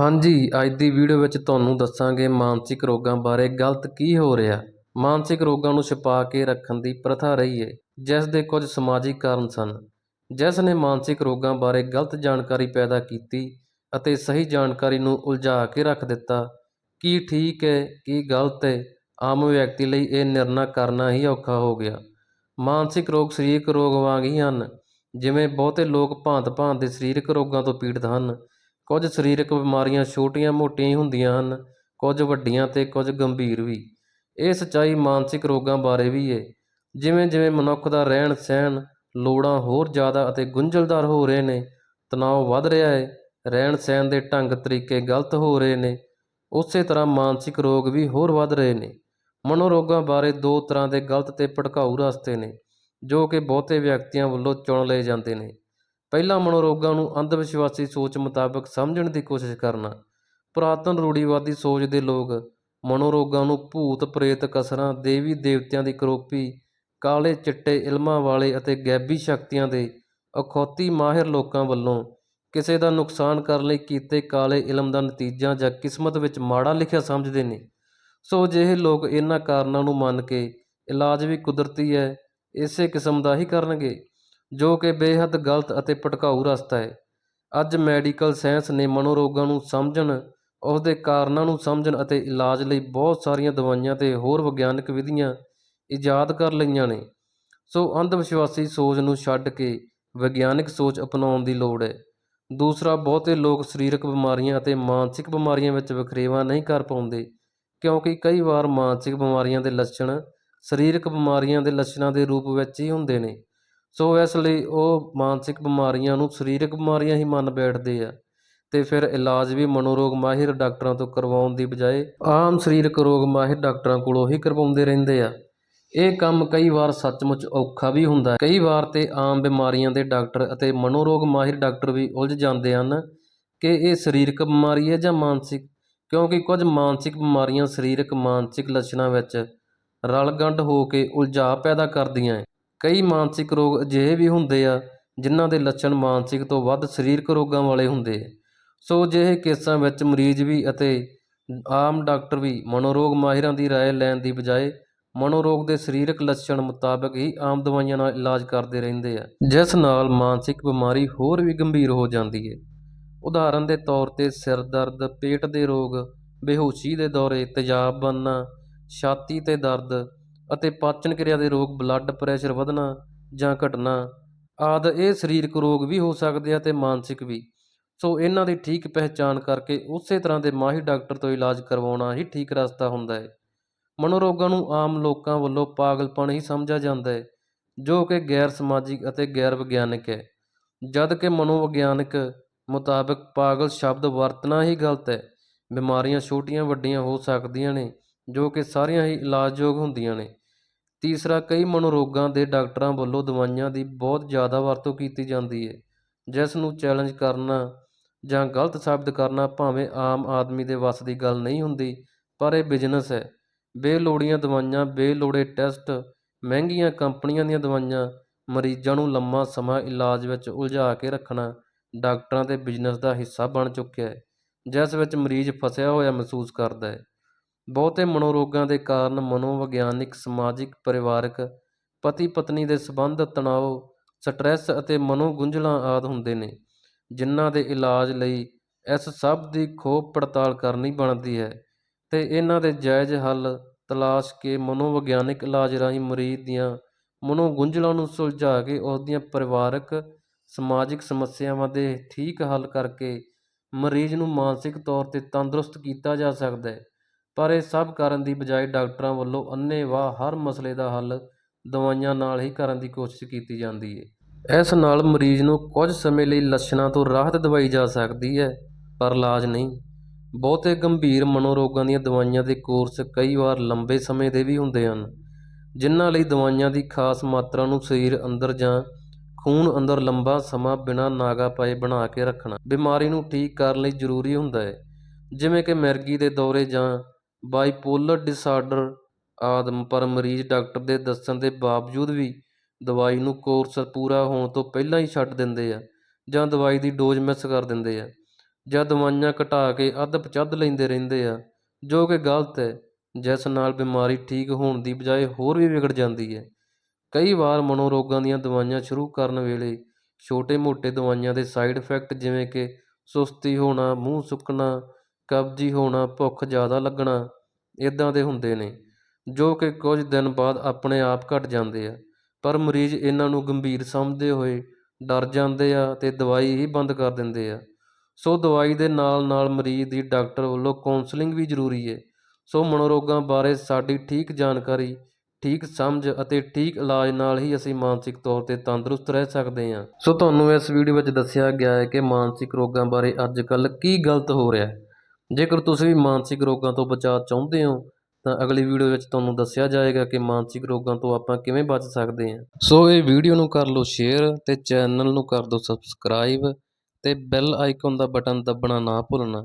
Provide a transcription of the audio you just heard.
ਹਾਂਜੀ, ਅੱਜ ਦੀ ਵੀਡੀਓ ਵਿੱਚ ਤੁਹਾਨੂੰ ਦੱਸਾਂਗੇ ਮਾਨਸਿਕ ਰੋਗਾਂ ਬਾਰੇ ਗਲਤ ਕੀ ਹੋ ਰਿਹਾ। ਮਾਨਸਿਕ ਰੋਗਾਂ ਨੂੰ ਛੁਪਾ ਕੇ ਰੱਖਣ ਦੀ ਪ੍ਰਥਾ ਰਹੀ ਹੈ, ਜਿਸ ਦੇ ਕੁਝ ਸਮਾਜਿਕ ਕਾਰਨ ਸਨ। ਜਿਸ ਨੇ ਮਾਨਸਿਕ ਰੋਗਾਂ ਬਾਰੇ ਗਲਤ ਜਾਣਕਾਰੀ ਪੈਦਾ ਕੀਤੀ ਅਤੇ ਸਹੀ ਜਾਣਕਾਰੀ ਨੂੰ ਉਲਝਾ ਕੇ ਰੱਖ ਦਿੱਤਾ। ਕੀ ਠੀਕ ਹੈ, ਕੀ ਗਲਤ ਹੈ, ਆਮ ਵਿਅਕਤੀ ਲਈ ਇਹ ਨਿਰਣਾ ਕਰਨਾ ਹੀ ਔਖਾ ਹੋ ਗਿਆ। ਮਾਨਸਿਕ ਰੋਗ ਸਰੀਰਕ ਰੋਗ ਵਾਂਗ ਹੀ ਹਨ, ਜਿਵੇਂ ਬਹੁਤੇ ਲੋਕ ਭਾਂਤ-ਭਾਂਤ ਦੇ ਸਰੀਰਕ ਰੋਗਾਂ ਤੋਂ ਪੀੜਤ ਹਨ। ਕੁਝ ਸਰੀਰਕ ਬਿਮਾਰੀਆਂ ਛੋਟੀਆਂ-ਮੋਟੀਆਂ ਹੀ ਹੁੰਦੀਆਂ ਹਨ, ਕੁਝ ਵੱਡੀਆਂ ਤੇ ਕੁਝ ਗੰਭੀਰ ਵੀ। ਇਹ ਸੱਚਾਈ ਮਾਨਸਿਕ ਰੋਗਾਂ ਬਾਰੇ ਵੀ ਹੈ ਜਿਵੇਂ-ਜਿਵੇਂ ਮਨੁੱਖ ਦਾ ਰਹਿਣ ਸਹਿਣ ਲੋੜਾਂ ਹੋਰ ਜ਼ਿਆਦਾ ਅਤੇ ਗੁੰਝਲਦਾਰ ਹੋ ਰਹੇ ਨੇ, ਤਣਾਅ ਵੱਧ ਰਿਹਾ ਹੈ ਰਹਿਣ ਸਹਿਣ ਦੇ ਢੰਗ ਤਰੀਕੇ ਗਲਤ ਹੋ ਰਹੇ ਨੇ, ਉਸੇ ਤਰ੍ਹਾਂ ਮਾਨਸਿਕ ਰੋਗ ਵੀ ਹੋਰ ਵੱਧ ਰਹੇ ਨੇ। ਮਨੋਰੋਗਾਂ ਬਾਰੇ ਦੋ ਤਰ੍ਹਾਂ ਦੇ ਗਲਤ ਤੇ ਭੜਕਾਊ ਰਸਤੇ ਨੇ, ਜੋ ਕਿ ਬਹੁਤੇ ਵਿਅਕਤੀਆਂ ਵੱਲੋਂ ਚੁਣ ਲਏ ਜਾਂਦੇ ਨੇ। ਪਹਿਲਾ ਮਨੋਰੋਗਾਂ ਨੂੰ ਅੰਧ ਵਿਸ਼ਵਾਸੀ ਸੋਚ ਮੁਤਾਬਕ ਸਮਝਣ ਦੀ ਕੋਸ਼ਿਸ਼ ਕਰਨਾ। ਪੁਰਾਤਨ ਰੂੜੀਵਾਦੀ ਸੋਚ ਦੇ ਲੋਕ ਮਨੋਰੋਗਾਂ ਨੂੰ ਭੂਤ ਪ੍ਰੇਤ ਕਸਰਾਂ, ਦੇਵੀ ਦੇਵਤਿਆਂ ਦੀ ਕਰੋਪੀ, ਕਾਲੇ ਚਿੱਟੇ ਇਲਮਾਂ ਵਾਲੇ ਅਤੇ ਗੈਬੀ ਸ਼ਕਤੀਆਂ ਦੇ ਅਖੌਤੀ ਮਾਹਿਰ ਲੋਕਾਂ ਵੱਲੋਂ ਕਿਸੇ ਦਾ ਨੁਕਸਾਨ ਕਰਨ ਲਈ ਕੀਤੇ ਕਾਲੇ ਇਲਮ ਦਾ ਨਤੀਜਾ ਜਾਂ ਕਿਸਮਤ ਵਿੱਚ ਮਾੜਾ ਲਿਖਿਆ ਸਮਝਦੇ ਨੇ। ਸੋ ਜਿਹੇ ਲੋਕ ਇਹਨਾਂ ਕਾਰਨਾਂ ਨੂੰ ਮੰਨ ਕੇ ਇਲਾਜ ਵੀ ਕੁਦਰਤੀ ਹੈ, ਇਸੇ ਕਿਸਮ ਦਾ ਹੀ ਕਰਨਗੇ। ਜੋ ਕਿ ਬੇਹੱਦ ਗਲਤ ਅਤੇ ਭਟਕਾਊ ਰਸਤਾ ਹੈ। ਅੱਜ ਮੈਡੀਕਲ ਸਾਇੰਸ ਨੇ ਮਨੋਰੋਗਾਂ ਨੂੰ ਸਮਝਣ ਉਸ ਦੇ ਕਾਰਨਾਂ ਨੂੰ ਸਮਝਣ ਅਤੇ ਇਲਾਜ ਲਈ ਬਹੁਤ ਸਾਰੀਆਂ ਦਵਾਈਆਂ ਅਤੇ ਹੋਰ ਵਿਗਿਆਨਕ ਵਿਧੀਆਂ ਇਜਾਦ ਕਰ ਲਈਆਂ ਨੇ। ਸੋ ਅੰਧ ਵਿਸ਼ਵਾਸੀ ਸੋਚ ਨੂੰ ਛੱਡ ਕੇ ਵਿਗਿਆਨਕ ਸੋਚ ਅਪਣਾਉਣ ਦੀ ਲੋੜ ਹੈ। ਦੂਸਰਾ, ਬਹੁਤੇ ਲੋਕ ਸਰੀਰਕ ਬਿਮਾਰੀਆਂ ਅਤੇ ਮਾਨਸਿਕ ਬਿਮਾਰੀਆਂ ਵਿੱਚ ਵਖਰੇਵਾ ਨਹੀਂ ਕਰ ਪਾਉਂਦੇ, ਕਿਉਂਕਿ ਕਈ ਵਾਰ ਮਾਨਸਿਕ ਬਿਮਾਰੀਆਂ ਦੇ ਲੱਛਣ ਸਰੀਰਕ ਬਿਮਾਰੀਆਂ ਦੇ ਲੱਛਣਾਂ ਦੇ ਰੂਪ ਵਿੱਚ ਹੀ ਹੁੰਦੇ ਨੇ। ਸੋ ਇਸ ਲਈ ਉਹ ਮਾਨਸਿਕ ਬਿਮਾਰੀਆਂ ਨੂੰ ਸਰੀਰਕ ਬਿਮਾਰੀਆਂ ਹੀ ਮੰਨ ਬੈਠਦੇ ਆ ਤੇ ਫਿਰ ਇਲਾਜ ਵੀ ਮਨੋਰੋਗ ਮਾਹਿਰ ਡਾਕਟਰਾਂ ਤੋਂ ਕਰਵਾਉਣ ਦੀ ਬਜਾਏ ਆਮ ਸਰੀਰਕ ਰੋਗ ਮਾਹਿਰ ਡਾਕਟਰਾਂ ਕੋਲੋਂ ਹੀ ਕਰਵਾਉਂਦੇ ਰਹਿੰਦੇ ਆ। ਇਹ ਕੰਮ ਕਈ ਵਾਰ ਸੱਚਮੁੱਚ ਔਖਾ ਵੀ ਹੁੰਦਾ ਕਈ ਵਾਰ ਤੇ ਆਮ ਬਿਮਾਰੀਆਂ ਦੇ ਡਾਕਟਰ ਅਤੇ ਮਨੋਰੋਗ ਮਾਹਿਰ ਡਾਕਟਰ ਵੀ ਉਲਝ ਜਾਂਦੇ ਹਨ ਕਿ ਇਹ ਸਰੀਰਕ ਬਿਮਾਰੀ ਹੈ ਜਾਂ ਮਾਨਸਿਕ, ਕਿਉਂਕਿ ਕੁਝ ਮਾਨਸਿਕ ਬਿਮਾਰੀਆਂ ਸਰੀਰਕ ਮਾਨਸਿਕ ਲੱਛਣਾਂ ਵਿੱਚ ਰਲਗੰਢ ਹੋ ਕੇ ਉਲਝਾਅ ਪੈਦਾ ਕਰਦੀਆਂ ਹੈ। ਕਈ ਮਾਨਸਿਕ ਰੋਗ ਅਜਿਹੇ ਵੀ ਹੁੰਦੇ ਆ, ਜਿਨ੍ਹਾਂ ਦੇ ਲੱਛਣ ਮਾਨਸਿਕ ਤੋਂ ਵੱਧ ਸਰੀਰਕ ਰੋਗਾਂ ਵਾਲੇ ਹੁੰਦੇ ਸੋ ਅਜਿਹੇ ਕੇਸਾਂ ਵਿੱਚ ਮਰੀਜ਼ ਵੀ ਅਤੇ ਆਮ ਡਾਕਟਰ ਵੀ ਮਨੋਰੋਗ ਮਾਹਿਰਾਂ ਦੀ ਰਾਏ ਲੈਣ ਦੀ ਬਜਾਏ ਮਨੋਰੋਗ ਦੇ ਸਰੀਰਕ ਲੱਛਣ ਮੁਤਾਬਕ ਹੀ ਆਮ ਦਵਾਈਆਂ ਨਾਲ ਇਲਾਜ ਕਰਦੇ ਰਹਿੰਦੇ ਆ, ਜਿਸ ਨਾਲ ਮਾਨਸਿਕ ਬਿਮਾਰੀ ਹੋਰ ਵੀ ਗੰਭੀਰ ਹੋ ਜਾਂਦੀ ਹੈ ਉਦਾਹਰਨ ਦੇ ਤੌਰ ਤੇ ਸਿਰ ਦਰਦ ਪੇਟ ਦੇ ਰੋਗ, ਬੇਹੋਸ਼ੀ ਦੇ ਦੌਰੇ, ਤੇਜ਼ਾਬ ਬਣਨਾ, ਛਾਤੀ ਤੇ ਦਰਦ ਅਤੇ ਪਾਚਨ ਕਿਰਿਆ ਦੇ ਰੋਗ ਬਲੱਡ ਪ੍ਰੈਸ਼ਰ ਵਧਣਾ ਜਾਂ ਘਟਣਾ ਆਦਿ, ਇਹ ਸਰੀਰਕ ਰੋਗ ਵੀ ਹੋ ਸਕਦੇ ਆ ਤੇ ਮਾਨਸਿਕ ਵੀ। ਸੋ ਇਹਨਾਂ ਦੀ ਠੀਕ ਪਹਿਚਾਣ ਕਰਕੇ ਉਸੇ ਤਰ੍ਹਾਂ ਦੇ ਮਾਹਿਰ ਡਾਕਟਰ ਤੋਂ ਇਲਾਜ ਕਰਵਾਉਣਾ ਹੀ ਠੀਕ ਰਸਤਾ ਹੁੰਦਾ ਹੈ। ਮਨੋਰੋਗਾਂ ਨੂੰ ਆਮ ਲੋਕਾਂ ਵੱਲੋਂ ਪਾਗਲਪਣ ਹੀ ਸਮਝਿਆ ਜਾਂਦਾ ਹੈ, ਜੋ ਕਿ ਗੈਰ ਸਮਾਜਿਕ ਅਤੇ ਗੈਰ ਵਿਗਿਆਨਕ ਹੈ। ਜਦ ਕਿ ਮਨੋਵਿਗਿਆਨਕ ਮੁਤਾਬਕ ਪਾਗਲ ਸ਼ਬਦ ਵਰਤਣਾ ਹੀ ਗਲਤ ਹੈ। ਬਿਮਾਰੀਆਂ ਛੋਟੀਆਂ ਵੱਡੀਆਂ ਹੋ ਸਕਦੀਆਂ ਨੇ ਜੋ ਕਿ ਸਾਰੀਆਂ ਹੀ ਇਲਾਜਯੋਗ ਹੁੰਦੀਆਂ ਨੇ। ਤੀਸਰਾ, ਕਈ ਮਨੋਰੋਗਾਂ ਦੇ ਡਾਕਟਰਾਂ ਵੱਲੋਂ ਦਵਾਈਆਂ ਦੀ ਬਹੁਤ ਜ਼ਿਆਦਾ ਵਰਤੋਂ ਕੀਤੀ ਜਾਂਦੀ ਹੈ ਜਿਸ ਨੂੰ ਚੈਲੰਜ ਕਰਨਾ ਜਾਂ ਗਲਤ ਸਾਬਤ ਕਰਨਾ ਭਾਵੇਂ ਆਮ ਆਦਮੀ ਦੇ ਵੱਸ ਦੀ ਗੱਲ ਨਹੀਂ ਹੁੰਦੀ, ਪਰ ਇਹ ਬਿਜ਼ਨਸ ਹੈ। ਬੇਲੋੜੀਆਂ ਦਵਾਈਆਂ, ਬੇਲੋੜੇ ਟੈਸਟ, ਮਹਿੰਗੀਆਂ ਕੰਪਨੀਆਂ ਦੀਆਂ ਦਵਾਈਆਂ, ਮਰੀਜ਼ਾਂ ਨੂੰ ਲੰਮਾ ਸਮਾਂ ਇਲਾਜ ਵਿੱਚ ਉਲਝਾ ਕੇ ਰੱਖਣਾ ਡਾਕਟਰਾਂ ਦੇ ਬਿਜ਼ਨਸ ਦਾ ਹਿੱਸਾ ਬਣ ਚੁੱਕਿਆ ਹੈ, ਜਿਸ ਵਿੱਚ ਮਰੀਜ਼ ਫਸਿਆ ਹੋਇਆ ਮਹਿਸੂਸ ਕਰਦਾ ਹੈ। ਬਹੁਤੇ ਮਨੋਰੋਗਾਂ ਦੇ ਕਾਰਨ ਮਨੋਵਿਗਿਆਨਕ, ਸਮਾਜਿਕ, ਪਰਿਵਾਰਕ ਪਤੀ ਪਤਨੀ ਦੇ ਸੰਬੰਧ ਤਣਾਓ, ਸਟ੍ਰੈਸ ਅਤੇ ਮਨੋਗੁੰਝਲਾਂ ਆਦਿ ਹੁੰਦੇ ਨੇ, ਜਿਨ੍ਹਾਂ ਦੇ ਇਲਾਜ ਲਈ ਇਸ ਸਭ ਦੀ ਖੋਜ ਪੜਤਾਲ ਕਰਨੀ ਬਣਦੀ ਹੈ ਅਤੇ ਇਹਨਾਂ ਦੇ ਜਾਇਜ਼ ਹੱਲ ਤਲਾਸ਼ ਕੇ ਮਨੋਵਿਗਿਆਨਕ ਇਲਾਜ ਰਾਹੀਂ ਮਰੀਜ਼ ਦੀਆਂ ਮਨੋਗੁੰਝਲਾਂ ਨੂੰ ਸੁਲਝਾ ਕੇ ਉਸ ਦੀਆਂ ਪਰਿਵਾਰਕ, ਸਮਾਜਿਕ ਸਮੱਸਿਆਵਾਂ ਦੇ ਠੀਕ ਹੱਲ ਕਰਕੇ ਮਰੀਜ਼ ਨੂੰ ਮਾਨਸਿਕ ਤੌਰ ਤੇ ਤੰਦਰੁਸਤ ਕੀਤਾ ਜਾ ਸਕਦਾ ਪਰ ਇਹ ਸਭ ਕਰਨ ਦੀ ਬਜਾਏ ਡਾਕਟਰਾਂ ਵੱਲੋਂ ਅੰਨ੍ਹੇਵਾਹ ਹਰ ਮਸਲੇ ਦਾ ਹੱਲ ਦਵਾਈਆਂ ਨਾਲ ਹੀ ਕਰਨ ਦੀ ਕੋਸ਼ਿਸ਼ ਕੀਤੀ ਜਾਂਦੀ ਹੈ ਇਸ ਨਾਲ ਮਰੀਜ਼ ਨੂੰ ਕੁਝ ਸਮੇਂ ਲਈ ਲੱਛਣਾਂ ਤੋਂ ਰਾਹਤ ਦਿਵਾਈ ਜਾ ਸਕਦੀ ਹੈ ਪਰ ਇਲਾਜ ਨਹੀਂ। ਬਹੁਤੇ ਗੰਭੀਰ ਮਨੋਰੋਗਾਂ ਦੀਆਂ ਦਵਾਈਆਂ ਦੇ ਕੋਰਸ ਕਈ ਵਾਰ ਲੰਬੇ ਸਮੇਂ ਦੇ ਵੀ ਹੁੰਦੇ ਹਨ, ਜਿਨ੍ਹਾਂ ਲਈ ਦਵਾਈਆਂ ਦੀ ਖਾਸ ਮਾਤਰਾ ਨੂੰ ਸਰੀਰ ਅੰਦਰ ਜਾਂ ਖੂਨ ਅੰਦਰ ਲੰਬਾ ਸਮਾਂ ਬਿਨਾਂ ਨਾਗਾ ਪਾਏ ਬਣਾ ਕੇ ਰੱਖਣਾ ਬਿਮਾਰੀ ਨੂੰ ਠੀਕ ਕਰਨ ਲਈ ਜ਼ਰੂਰੀ ਹੁੰਦਾ ਹੈ ਜਿਵੇਂ ਕਿ ਮਿਰਗੀ ਦੇ ਦੌਰੇ ਜਾਂ ਬਾਈਪੋਲਰ ਡਿਸਆਰਡਰ ਆਦਮ ਪਰ ਮਰੀਜ਼ ਡਾਕਟਰ ਦੇ ਦੱਸਣ ਦੇ ਬਾਵਜੂਦ ਵੀ ਦਵਾਈ ਨੂੰ ਕੋਰਸ ਪੂਰਾ ਹੋਣ ਤੋਂ ਪਹਿਲਾਂ ਹੀ ਛੱਡ ਦਿੰਦੇ ਆ ਜਾਂ ਦਵਾਈ ਦੀ ਡੋਜ਼ ਮਿਸ ਕਰ ਦਿੰਦੇ ਆ ਜਾਂ ਦਵਾਈਆਂ ਘਟਾ ਕੇ ਅੱਧ ਪਚੱਧ ਲੈਂਦੇ ਰਹਿੰਦੇ ਆ, ਜੋ ਕਿ ਗਲਤ ਹੈ, ਜਿਸ ਨਾਲ ਬਿਮਾਰੀ ਠੀਕ ਹੋਣ ਦੀ ਬਜਾਏ ਹੋਰ ਵੀ ਵਿਗੜ ਜਾਂਦੀ ਹੈ। ਕਈ ਵਾਰ ਮਨੋਰੋਗਾਂ ਦੀਆਂ ਦਵਾਈਆਂ ਸ਼ੁਰੂ ਕਰਨ ਵੇਲੇ ਛੋਟੇ-ਮੋਟੇ ਦਵਾਈਆਂ ਦੇ ਸਾਈਡ ਇਫੈਕਟ ਜਿਵੇਂ ਕਿ ਸੁਸਤੀ ਹੋਣਾ, ਮੂੰਹ ਸੁੱਕਣਾ ਕਬਜੀ ਹੋਣਾ ਭੁੱਖ ਜ਼ਿਆਦਾ ਲੱਗਣਾ ਇੱਦਾਂ ਦੇ ਹੁੰਦੇ ਨੇ, ਜੋ ਕਿ ਕੁਝ ਦਿਨ ਬਾਅਦ ਆਪਣੇ ਆਪ ਘੱਟ ਜਾਂਦੇ ਆ। ਪਰ ਮਰੀਜ਼ ਇਹਨਾਂ ਨੂੰ ਗੰਭੀਰ ਸਮਝਦੇ ਹੋਏ ਡਰ ਜਾਂਦੇ ਆ ਅਤੇ ਦਵਾਈ ਹੀ ਬੰਦ ਕਰ ਦਿੰਦੇ ਆ। ਸੋ ਦਵਾਈ ਦੇ ਨਾਲ ਨਾਲ ਮਰੀਜ਼ ਦੀ ਡਾਕਟਰ ਵੱਲੋਂ ਕਾਉਂਸਲਿੰਗ ਵੀ ਜ਼ਰੂਰੀ ਹੈ ਸੋ ਮਨੋਰੋਗਾਂ ਬਾਰੇ ਸਾਡੀ ਠੀਕ ਜਾਣਕਾਰੀ, ਠੀਕ ਸਮਝ ਅਤੇ ਠੀਕ ਇਲਾਜ ਨਾਲ ਹੀ ਅਸੀਂ ਮਾਨਸਿਕ ਤੌਰ ਤੇ ਤੰਦਰੁਸਤ ਰਹਿ ਸਕਦੇ ਹਾਂ ਸੋ ਤੁਹਾਨੂੰ ਇਸ ਵੀਡੀਓ ਵਿੱਚ ਦੱਸਿਆ ਗਿਆ ਹੈ ਕਿ ਮਾਨਸਿਕ ਰੋਗਾਂ ਬਾਰੇ ਅੱਜ ਕੱਲ੍ਹ ਕੀ ਗਲਤ ਹੋ ਰਿਹਾ ਹੈ। ਜੇਕਰ ਤੁਸੀਂ ਵੀ ਮਾਨਸਿਕ ਰੋਗਾਂ ਤੋਂ ਬਚਾਅ ਚਾਹੁੰਦੇ ਹੋ, ਤਾਂ ਅਗਲੀ ਵੀਡੀਓ ਵਿੱਚ ਤੁਹਾਨੂੰ ਦੱਸਿਆ ਜਾਏਗਾ ਕਿ ਮਾਨਸਿਕ ਰੋਗਾਂ ਤੋਂ ਆਪਾਂ ਕਿਵੇਂ ਬਚ ਸਕਦੇ ਹਾਂ। ਸੋ ਇਹ ਵੀਡੀਓ ਨੂੰ ਕਰ ਲਓ ਸ਼ੇਅਰ ਤੇ ਚੈਨਲ ਨੂੰ ਕਰ ਦਿਓ ਸਬਸਕ੍ਰਾਈਬ ਤੇ ਬੈਲ ਆਈਕਨ ਦਾ ਬਟਨ ਦੱਬਣਾ ਨਾ ਭੁੱਲਣਾ।